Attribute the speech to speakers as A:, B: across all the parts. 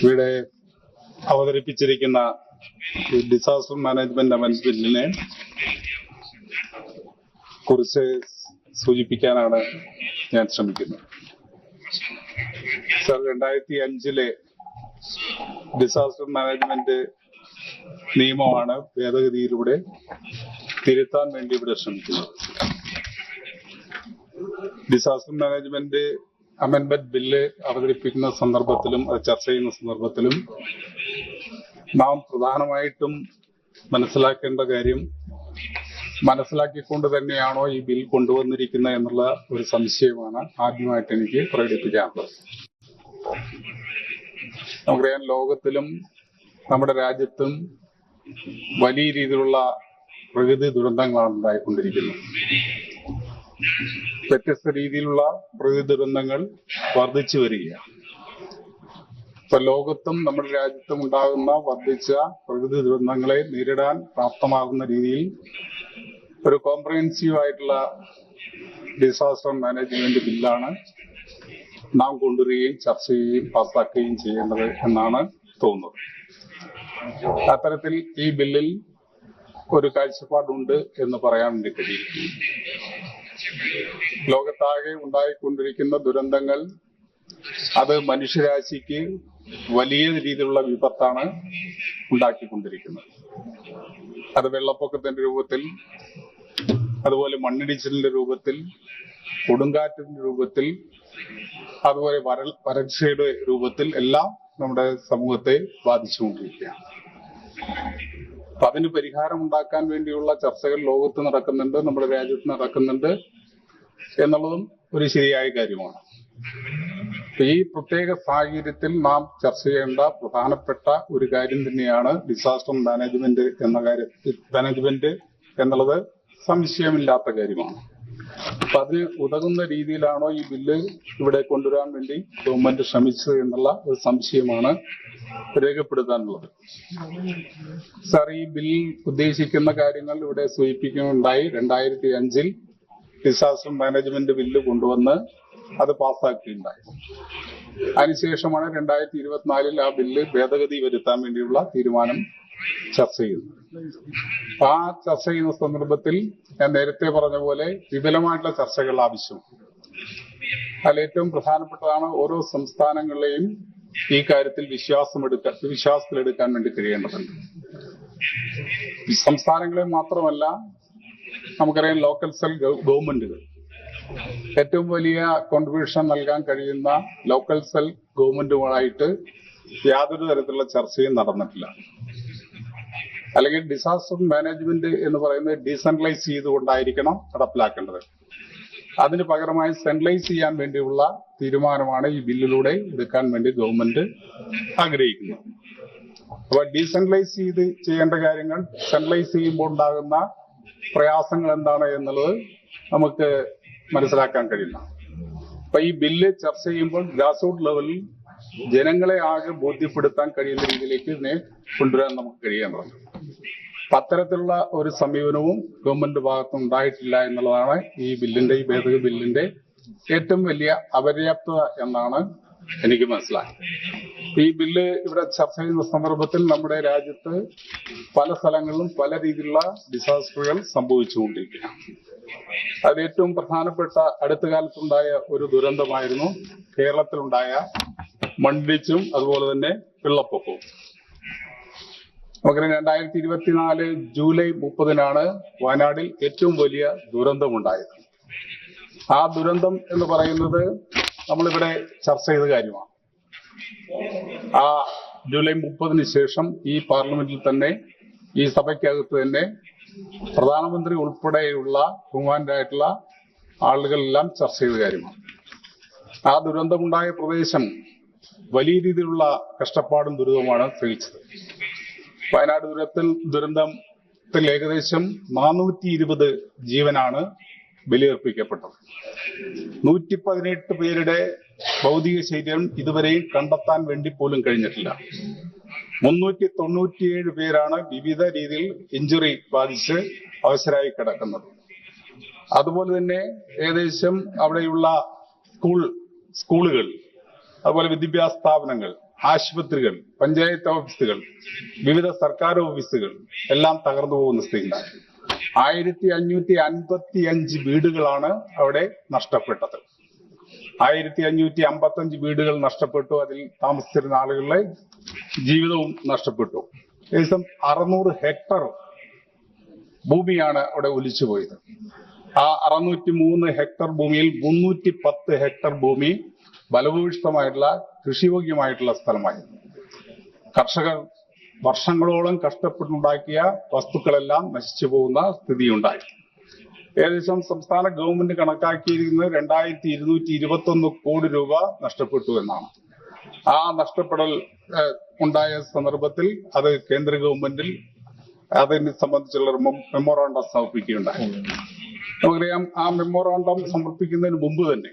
A: ഇവിടെ അവതരിപ്പിച്ചിരിക്കുന്ന disaster management അമെന്റ് ബില്ലിനെ കുറിച്ച് സൂചിപ്പിക്കാനാണ് ഞാൻ ശ്രമിക്കുന്നത്. സർ രണ്ടായിരത്തി അഞ്ചിലെ ഡിസാസ്റ്റർ മാനേജ്മെന്റ് നിയമമാണ് ഭേദഗതിയിലൂടെ തിരുത്താൻ വേണ്ടി ഇവിടെ ശ്രമിക്കുന്നത്. ഡിസാസ്റ്റർ മാനേജ്മെന്റ് അമെന്റ്മെന്റ് ബില്ല് അവതരിപ്പിക്കുന്ന സന്ദർഭത്തിലും അത് ചർച്ച ചെയ്യുന്ന സന്ദർഭത്തിലും നാം പ്രധാനമായിട്ടും മനസ്സിലാക്കേണ്ട കാര്യം മനസ്സിലാക്കിക്കൊണ്ട് തന്നെയാണോ ഈ ബിൽ കൊണ്ടുവന്നിരിക്കുന്നത് എന്നുള്ള ഒരു സംശയമാണ് ആദ്യമായിട്ട് എനിക്ക് പ്രകടിപ്പിക്കാനുള്ളത്. നമുക്കറിയാം ലോകത്തിലും നമ്മുടെ രാജ്യത്തും വലിയ രീതിയിലുള്ള പ്രകൃതി ദുരന്തങ്ങളാണ് ഉണ്ടായിക്കൊണ്ടിരിക്കുന്നത്. വ്യത്യസ്ത രീതിയിലുള്ള പ്രകൃതി ദുരന്തങ്ങൾ വർദ്ധിച്ചു വരികയാണ്. ഇപ്പൊ ലോകത്തും നമ്മുടെ രാജ്യത്തും ഉണ്ടാകുന്ന വർദ്ധിച്ച പ്രകൃതി ദുരന്തങ്ങളെ നേരിടാൻ പ്രാപ്തമാകുന്ന രീതിയിൽ ഒരു കോംപ്രഹെൻസീവ് ആയിട്ടുള്ള ഡിസാസ്റ്റർ മാനേജ്മെന്റ് ബില്ലാണ് നാം കൊണ്ടുവരികയും ചർച്ച ചെയ്യുകയും പാസ്സാക്കുകയും ചെയ്യേണ്ടത് എന്നാണ് തോന്നുന്നത്. അത്തരത്തിൽ ഈ ബില്ലിൽ ഒരു കാഴ്ചപ്പാടുണ്ട് എന്ന് പറയാൻ വേണ്ടി കഴിയും. ലോകത്താകെ ഉണ്ടായിക്കൊണ്ടിരിക്കുന്ന ദുരന്തങ്ങൾ അത് മനുഷ്യരാശിക്ക് വലിയ രീതിയിലുള്ള വിപത്താണ് ഉണ്ടാക്കിക്കൊണ്ടിരിക്കുന്നത്. അത് വെള്ളപ്പൊക്കത്തിന്റെ രൂപത്തിൽ അതുപോലെ മണ്ണിടിച്ചിലിന്റെ രൂപത്തിൽ കൊടുങ്കാറ്റിന്റെ രൂപത്തിൽ അതുപോലെ വരൾ വരൾച്ചയുടെ രൂപത്തിൽ എല്ലാം നമ്മുടെ സമൂഹത്തെ ബാധിച്ചുകൊണ്ടിരിക്കുകയാണ്. അപ്പൊ അതിന് പരിഹാരം ഉണ്ടാക്കാൻ വേണ്ടിയുള്ള ചർച്ചകൾ ലോകത്ത് നടക്കുന്നുണ്ട് നമ്മുടെ രാജ്യത്ത് നടക്കുന്നുണ്ട് എന്നുള്ളതും ഒരു ശരിയായ കാര്യമാണ്. ഈ പ്രത്യേക സാഹചര്യത്തിൽ നാം ചർച്ച ചെയ്യേണ്ട പ്രധാനപ്പെട്ട ഒരു കാര്യം തന്നെയാണ് ഡിസാസ്റ്റർ മാനേജ്മെന്റ് എന്ന കാര്യം മാനേജ്മെന്റ് എന്നുള്ളത് സംശയമില്ലാത്ത കാര്യമാണ്. അപ്പൊ അതിന് ഉതകുന്ന രീതിയിലാണോ ഈ ബില്ല് ഇവിടെ കൊണ്ടുവരാൻ വേണ്ടി ഗവൺമെന്റ് ശ്രമിച്ചത് എന്നുള്ള ഒരു സംശയമാണ് രേഖപ്പെടുത്താനുള്ളത്. സാർ ഈ ബിൽ ഉദ്ദേശിക്കുന്ന കാര്യങ്ങൾ ഇവിടെ സൂചിപ്പിക്കുന്നുണ്ടായി. രണ്ടായിരത്തി അഞ്ചിൽ ഡിസാസ്റ്റർ മാനേജ്മെന്റ് ബില്ല് കൊണ്ടുവന്ന് അത് പാസ്സാക്കുകയുണ്ടായി. അതിനുശേഷമാണ് രണ്ടായിരത്തി ഇരുപത്തിനാലിൽ ആ ബില്ല് ഭേദഗതി വരുത്താൻ വേണ്ടിയുള്ള തീരുമാനം ചർച്ച ചെയ്തു. അപ്പൊ ആ ചർച്ച ചെയ്യുന്ന സന്ദർഭത്തിൽ ഞാൻ നേരത്തെ പറഞ്ഞ പോലെ വിപുലമായിട്ടുള്ള ചർച്ചകൾ ആവശ്യമാണ്. അതിൽ ഏറ്റവും പ്രധാനപ്പെട്ടതാണ് ഓരോ സംസ്ഥാനങ്ങളിലെയും ഈ കാര്യത്തിൽ വിശ്വാസം എടുക്കാൻ വിശ്വാസത്തിലെടുക്കാൻ വേണ്ടി കഴിയേണ്ടതുണ്ട്. സംസ്ഥാനങ്ങളെ മാത്രമല്ല നമുക്കറിയാം ലോക്കൽ സെൽ ഗവൺമെന്റുകൾ ഏറ്റവും വലിയ കോൺട്രിബ്യൂഷൻ നൽകാൻ കഴിയുന്ന ലോക്കൽ സെൽ ഗവൺമെന്റുമായിട്ട് യാതൊരു തരത്തിലുള്ള ചർച്ചയും നടന്നിട്ടില്ല. അല്ലെങ്കിൽ ഡിസാസ്റ്റർ മാനേജ്മെന്റ് എന്ന് പറയുന്നത് ഡീസെൻട്രലൈസ് ചെയ്തുകൊണ്ടായിരിക്കണം നടപ്പിലാക്കേണ്ടത്. അതിന് പകരമായി സെൻട്രലൈസ് ചെയ്യാൻ വേണ്ടിയുള്ള തീരുമാനമാണ് ഈ ബില്ലിലൂടെ എടുക്കാൻ വേണ്ടി ഗവൺമെന്റ് ആഗ്രഹിക്കുന്നത്. അപ്പൊ ഡീസെൻട്രലൈസ് ചെയ്ത് ചെയ്യേണ്ട കാര്യങ്ങൾ സെൻട്രലൈസ് ചെയ്യുമ്പോൾ ഉണ്ടാകുന്ന പ്രയാസങ്ങൾ എന്താണ് എന്നുള്ളത് നമുക്ക് മനസ്സിലാക്കാൻ കഴിയില്ല അപ്പൊ ഈ ബില്ല് ചർച്ച ചെയ്യുമ്പോൾ ഗ്രാസ്റൂട്ട് ലെവലിൽ ജനങ്ങളെ ആകെ ബോധ്യപ്പെടുത്താൻ കഴിയുന്ന രീതിയിലേക്ക് ഇതിനെ കൊണ്ടുവരാൻ നമുക്ക് കഴിയേണ്ടതുണ്ട് അത്തരത്തിലുള്ള ഒരു സമീപനവും ഗവൺമെന്റ് ഭാഗത്ത് ഉണ്ടായിട്ടില്ല എന്നുള്ളതാണ് ഈ ബില്ലിന്റെ ഈ ഭേദഗതി ബില്ലിന്റെ ഏറ്റവും വലിയ അപര്യാപ്തത എന്നാണ് എനിക്ക് മനസ്സിലായത്. ഈ ബില്ല് ഇവിടെ ചർച്ച ചെയ്യുന്ന സന്ദർഭത്തിൽ നമ്മുടെ രാജ്യത്ത് പല സ്ഥലങ്ങളിലും പല രീതിയിലുള്ള ഡിസാസ്റ്ററുകൾ സംഭവിച്ചുകൊണ്ടിരിക്കുകയാണ്. അതിൽ ഏറ്റവും പ്രധാനപ്പെട്ട അടുത്ത കാലത്തുണ്ടായ ഒരു ദുരന്തമായിരുന്നു കേരളത്തിലുണ്ടായ മണ്ണിടിച്ചും അതുപോലെ തന്നെ വെള്ളപ്പൊക്കവും. നമുക്കറിയാം രണ്ടായിരത്തി ഇരുപത്തിനാല് ജൂലൈ മുപ്പതിനാണ് വയനാടിൽ ഏറ്റവും വലിയ ദുരന്തമുണ്ടായത്. ആ ദുരന്തം എന്ന് പറയുന്നത് നമ്മളിവിടെ ചർച്ച ചെയ്ത കാര്യമാണ്. ആ ജൂലൈ മുപ്പതിന് ശേഷം ഈ പാർലമെന്റിൽ തന്നെ ഈ സഭയ്ക്കകത്ത് തന്നെ പ്രധാനമന്ത്രി ഉൾപ്പെടെയുള്ള ബഹുമാനായിട്ടുള്ള ആളുകളെല്ലാം ചർച്ച ചെയ്ത കാര്യമാണ്. ആ ദുരന്തമുണ്ടായ പ്രദേശം വലിയ രീതിയിലുള്ള കഷ്ടപ്പാടും ദുരിതവുമാണ് സഹിച്ചത്. വയനാട് ദുരത്തിൽ ദുരന്തത്തിൽ ഏകദേശം നാനൂറ്റി ഇരുപത് ജീവനാണ് ബലിയർപ്പിക്കപ്പെട്ടത്. നൂറ്റി പതിനെട്ട് പേരുടെ ഭൗതിക ശരീരം ഇതുവരെയും കണ്ടെത്താൻ വേണ്ടി പോലും കഴിഞ്ഞിട്ടില്ല. മുന്നൂറ്റി തൊണ്ണൂറ്റിയേഴ് പേരാണ് വിവിധ രീതിയിൽ ഇഞ്ചുറി ബാധിച്ച് അവശരായി കിടക്കുന്നത്. അതുപോലെ തന്നെ ഏകദേശം അവിടെയുള്ള സ്കൂൾ സ്കൂളുകൾ അതുപോലെ വിദ്യാഭ്യാസ സ്ഥാപനങ്ങൾ ആശുപത്രികൾ പഞ്ചായത്ത് ഓഫീസുകൾ വിവിധ സർക്കാർ ഓഫീസുകൾ എല്ലാം തകർന്നു പോകുന്ന സ്ഥിതിയുണ്ടായി ആയിരത്തി അഞ്ഞൂറ്റി അൻപത്തി അഞ്ച് വീടുകളാണ് അവിടെ നഷ്ടപ്പെട്ടത്. ആയിരത്തി അഞ്ഞൂറ്റി അമ്പത്തി അഞ്ച് വീടുകൾ നഷ്ടപ്പെട്ടു അതിൽ താമസിച്ചിരുന്ന ആളുകളുടെ ജീവിതവും നഷ്ടപ്പെട്ടു. ഏകദേശം അറുന്നൂറ് ഹെക്ടർ ഭൂമിയാണ് അവിടെ ഒലിച്ചു പോയത്. ആ അറുന്നൂറ്റി മൂന്ന് ഹെക്ടർ ഭൂമിയിൽ മുന്നൂറ്റി പത്ത് ഹെക്ടർ ഭൂമി ഫലഭൂയിഷ്ടമായിട്ടുള്ള കൃഷിയോഗ്യമായിട്ടുള്ള സ്ഥലമായിരുന്നു. കർഷകർ വർഷങ്ങളോളം കഷ്ടപ്പെട്ടുണ്ടാക്കിയ വസ്തുക്കളെല്ലാം നശിച്ചു പോകുന്ന സ്ഥിതിയുണ്ടായി ഏകദേശം സംസ്ഥാന ഗവൺമെന്റ് കണക്കാക്കിയിരിക്കുന്നത് രണ്ടായിരത്തി ഇരുന്നൂറ്റി ഇരുപത്തി ഒന്ന് കോടി രൂപ നഷ്ടപ്പെട്ടു എന്നാണ്. ആ നഷ്ടപ്പെടൽ ഉണ്ടായ സന്ദർഭത്തിൽ അത് കേന്ദ്ര ഗവൺമെന്റിൽ അതിനെ സംബന്ധിച്ചുള്ള ഒരു മെമ്മോറാണ്ടം സമർപ്പിക്കുകയുണ്ടായി. നമുക്കറിയാം ആ മെമ്മോറാണ്ടം സമർപ്പിക്കുന്നതിന് മുമ്പ് തന്നെ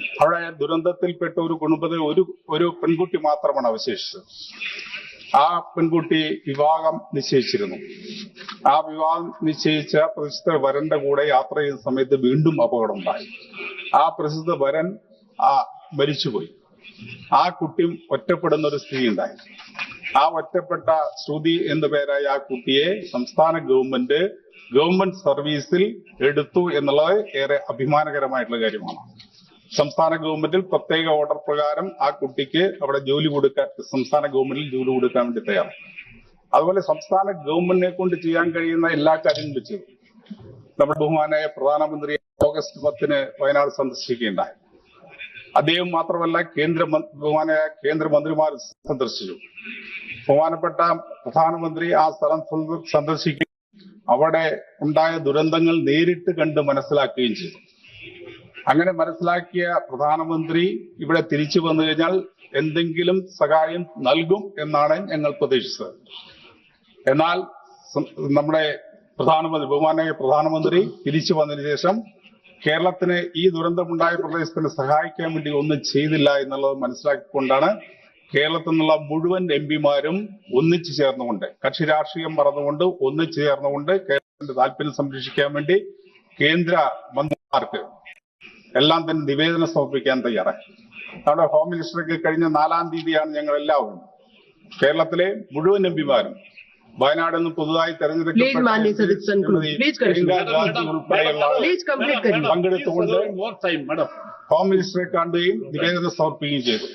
A: അവിടെ ദുരന്തത്തിൽപ്പെട്ട ഒരു കുടുംബത്തിൽ ഒരു ഒരു പെൺകുട്ടി മാത്രമാണ് അവശേഷിച്ചത്. ആ പെൺകുട്ടി വിവാഹം നിശ്ചയിച്ചിരുന്നു. ആ വിവാഹം നിശ്ചയിച്ച പ്രസിദ്ധ വരന്റെ കൂടെ യാത്ര ചെയ്യുന്ന സമയത്ത് വീണ്ടും അപകടം ഉണ്ടായി ആ പ്രസിദ്ധ വരൻ ആ മരിച്ചുപോയി. ആ കുട്ടി ഒറ്റപ്പെടുന്ന ഒരു സ്ത്രീ ഉണ്ടായി. ആ ഒറ്റപ്പെട്ട ശ്രുതി എന്ന പേരായ ആ കുട്ടിയെ സംസ്ഥാന ഗവൺമെന്റ് ഗവൺമെന്റ് സർവീസിൽ എടുത്തു എന്നുള്ളത് ഏറെ അഭിമാനകരമായിട്ടുള്ള കാര്യമാണ്. സംസ്ഥാന ഗവൺമെന്റിൽ പ്രത്യേക ഓർഡർ പ്രകാരം ആ കുട്ടിക്ക് അവിടെ ജോലി കൊടുക്കാൻ സംസ്ഥാന ഗവൺമെന്റിൽ ജോലി കൊടുക്കാൻ വേണ്ടി തയ്യാറാണ്. അതുപോലെ സംസ്ഥാന ഗവൺമെന്റിനെ കൊണ്ട് ചെയ്യാൻ കഴിയുന്ന എല്ലാ കാര്യങ്ങളും വെച്ച് നമ്മുടെ ബഹുമാനായ പ്രധാനമന്ത്രി ഓഗസ്റ്റ് പത്തിന് വയനാട് സന്ദർശിക്കുകയുണ്ടായി. അദ്ദേഹം മാത്രമല്ല കേന്ദ്ര ബഹുമാനായ കേന്ദ്രമന്ത്രിമാർ സന്ദർശിച്ചു. ബഹുമാനപ്പെട്ട പ്രധാനമന്ത്രി ആ സ്ഥലം സന്ദ- സന്ദർശിക്കുകയും അവിടെ ഉണ്ടായ ദുരന്തങ്ങൾ നേരിട്ട് കണ്ട് മനസ്സിലാക്കുകയും ചെയ്തു. അങ്ങനെ മനസ്സിലാക്കിയ പ്രധാനമന്ത്രി ഇവിടെ തിരിച്ചു വന്നു കഴിഞ്ഞാൽ എന്തെങ്കിലും സഹായം നൽകും എന്നാണ് ഞങ്ങൾ പ്രതീക്ഷിച്ചത്. എന്നാൽ നമ്മുടെ പ്രധാനമന്ത്രി ബഹുമാനായ പ്രധാനമന്ത്രി തിരിച്ചു വന്നതിന് ശേഷം കേരളത്തിന് ഈ ദുരന്തമുണ്ടായ പ്രദേശത്തിന് സഹായിക്കാൻ വേണ്ടി ഒന്നും ചെയ്തില്ല എന്നുള്ളത് മനസ്സിലാക്കിക്കൊണ്ടാണ് കേരളത്തിൽ നിന്നുള്ള മുഴുവൻ എം പിമാരും ഒന്നിച്ചു ചേർന്നുകൊണ്ട് കക്ഷി രാഷ്ട്രീയം മറന്നുകൊണ്ട് ഒന്നിച്ചു ചേർന്നുകൊണ്ട് കേരളത്തിന്റെ താല്പര്യം സംരക്ഷിക്കാൻ വേണ്ടി കേന്ദ്ര മന്ത്രിമാർക്ക് എല്ലാം തന്നെ നിവേദനം സമർപ്പിക്കാൻ തയ്യാറായി. നമ്മുടെ ഹോം മിനിസ്റ്റർക്ക് കഴിഞ്ഞ നാലാം തീയതിയാണ് ഞങ്ങൾ എല്ലാവരും കേരളത്തിലെ മുഴുവൻ എംപിമാരും വയനാട് നിന്ന് പുതുതായി
B: തെരഞ്ഞെടുക്കപ്പെട്ട
A: പങ്കെടുത്തുകൊണ്ട് ഹോം മിനിസ്റ്ററെ കാണുകയും നിവേദനം സമർപ്പിക്കുകയും ചെയ്തു.